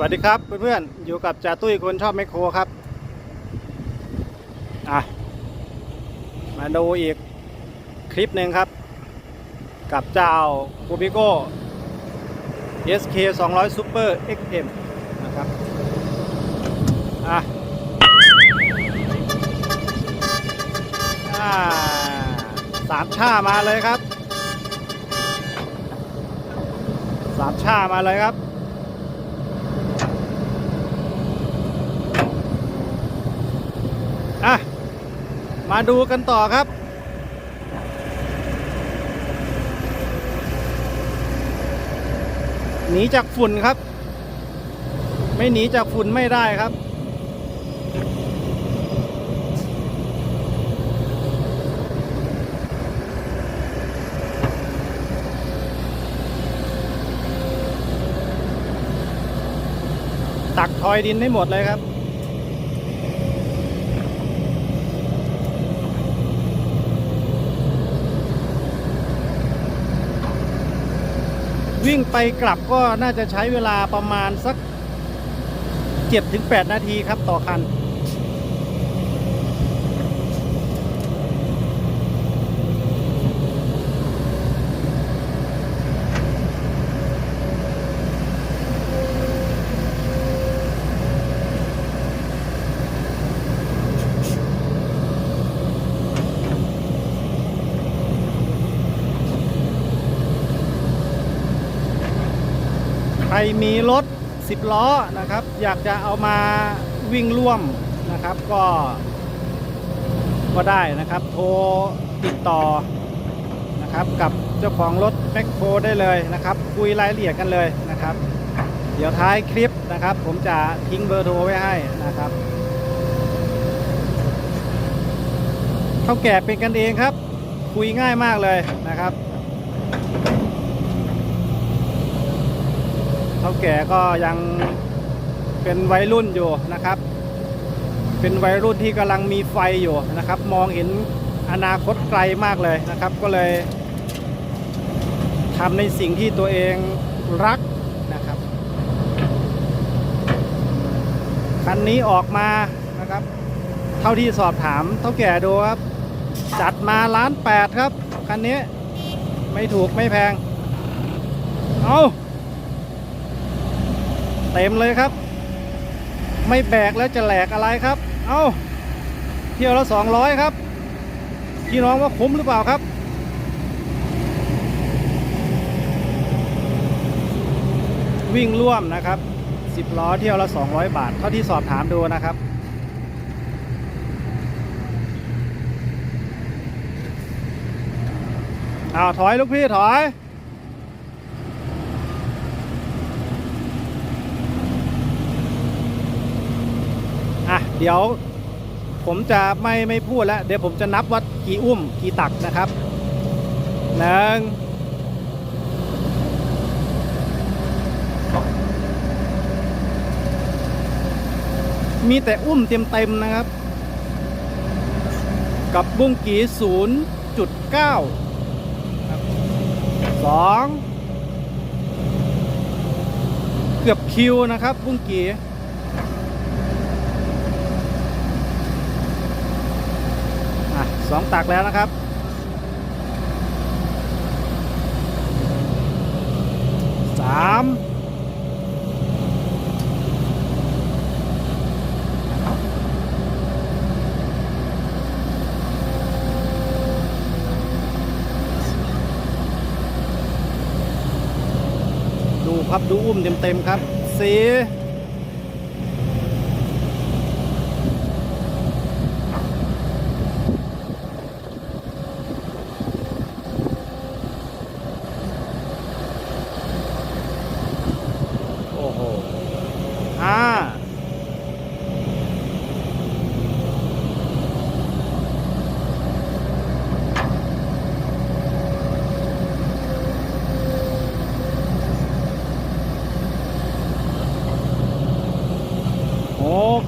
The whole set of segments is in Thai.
วัสดีครับเพื่อนๆอยู่กับจ่าตุ้ยคนชอบไมโครครับอะมาดูอีกคลิปหนึ่งครับ กับเจ้าคูบิโก้ SK 200 Super XM นะครับอะอ่าสามช่ามาเลยครับสามช่ามาเลยครับ อะ มาดูกันต่อครับ หนีจากฝุ่นครับ ไม่หนีจากฝุ่นไม่ได้ครับตักทอยดินให้หมดเลยครับ วิ่งไปกลับก็น่าจะใช้เวลาประมาณสัก 7-8 นาทีครับต่อคัน มีรถ 10 ล้อนะครับ อยากจะเอามาวิ่งร่วมนะครับ ก็ก็ได้นะครับ โทรติดต่อนะครับ กับเจ้าของรถแมคโครได้เลยนะครับ คุยรายละเอียดกันเลยนะครับ เดี๋ยวท้ายคลิปนะครับ ผมจะทิ้งเบอร์โทรไว้ให้นะครับเท่าแก่เป็นกันเองครับ คุยง่ายมากเลยนะครับ เท่าแก่ก็ยังเป็นวัยรุ่นอยู่นะครับ เป็นวัยรุ่นที่กำลังมีไฟอยู่นะครับ มองเห็นอนาคตไกลมากเลยนะครับ ก็เลยทำในสิ่งที่ตัวเองรักนะครับคันนี้ออกมานะครับ เท่าที่สอบถามเท่าแก่ดูครับ จัดมาล้านแปดครับคันนี้ไม่ถูกไม่แพง เอา เต็มเลยครับ ไม่แบกแล้วจะแหลกอะไรครับ เอา้าเที่ยวละสองร้อยครับ พี่น้องว่าคุ้มหรือเปล่าครับ วิ่งร่วมนะครับ10ล้อเที่ยวละ200บาท เท่าที่สอบถามดูนะครับอ้าวถอยลูกพี่ถอย เดี๋ยวผมจะไม่ไม่พูดแล้ว เดี๋ยวผมจะนับว่ากี่อุ้มกี่ตักนะครับหนึ่งมีแต่อุ้มเต็มๆนะครับ กับบุ้งกีศูนย์จุดเก้าสองเกือบคิวนะครับบุ้งกี อะ สองตักแล้วนะครับ สามดูครับดูอุ้มเต็มๆครับสี่โอ้โหห้าห ก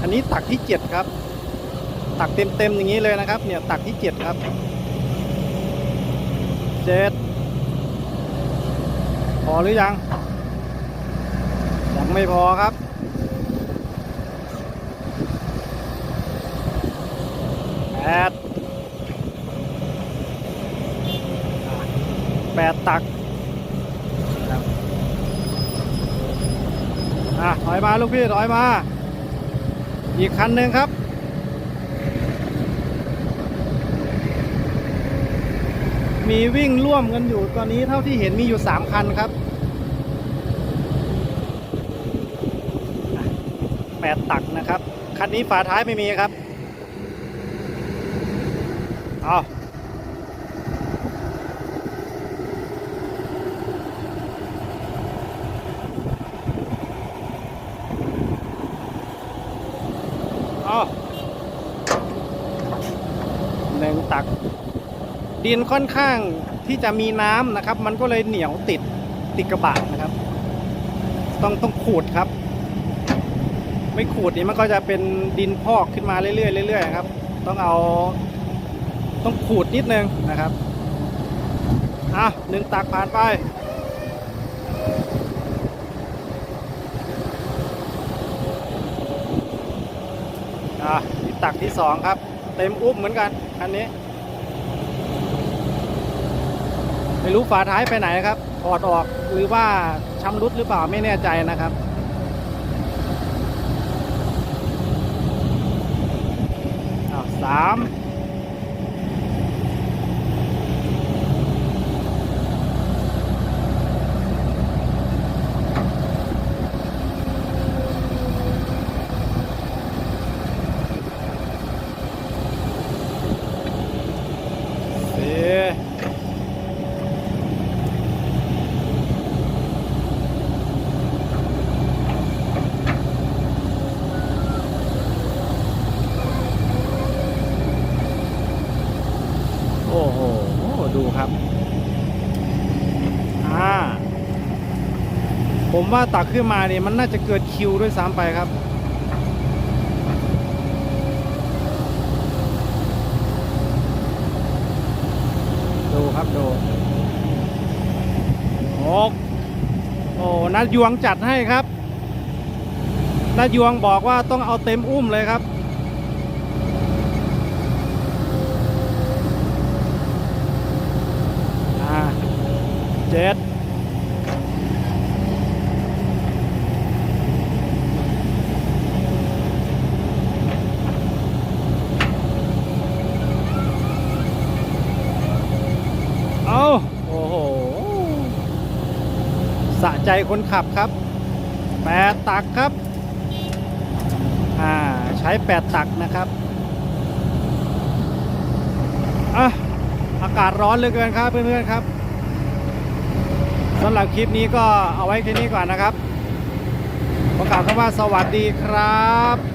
อันนี้ตักที่เจ็ดครับ ตักเต็มๆอย่างนี้เลยนะครับ เนี่ยตักที่เจ็ดครับเจ็ดพอหรือยัง ยังไม่พอครับแปด แปดตักครับอะถอยมาลูกพี่ถอยมา อีกคันหนึ่งครับมีวิ่งร่วมกันอยู่ตอนนี้เท่าที่เห็นมีอยู่ 3 คันครับอะแปดตักนะครับ คันนี้ฝาท้ายไม่มีครับ เอาเอาหนึ่งตัก ดินค่อนข้างที่จะมีน้ำนะครับ มันก็เลยเหนียวติดติดกระบะนะครับ ต้องต้องขูดครับ ไม่ขูดนี่มันก็จะเป็นดินพอกขึ้นมาเรื่อยๆเรื่อยๆครับ ต้องเอา ต้องขูดนิดนึงนะครับอะหนึ่งตักผ่านไปอะตักที่สองครับ เต็มอุ้มเหมือนกันคันนี้ ไม่รู้ฝาท้ายไปไหนครับถอดออกหรือว่าชำรุดหรือเปล่าไม่แน่ใจนะครับสามสี่โอ้โห ดูครับ อ่า ผม ว่าตักขึ้นมาเนี่ยมันน่าจะเกิดคิวด้วยซ้ำไปครับ ดูครับดูหกโอ้นัดยวงจัดให้ครับนัดยวงบอกว่าต้องเอาเต็มอุ้มเลยครับอ่าเจ็ดเอาโอ้โห สะ ใจคนขับครับแปดตักครับอ่าใช้แปดตักนะครับอะอากาศร้อนเหลือเกินครับเพื่อนๆครับสำหรับคลิปนี้ก็เอาไว้แค่นี้ก่อนนะครับขอกล่าวคำว่าสวัสดีครับ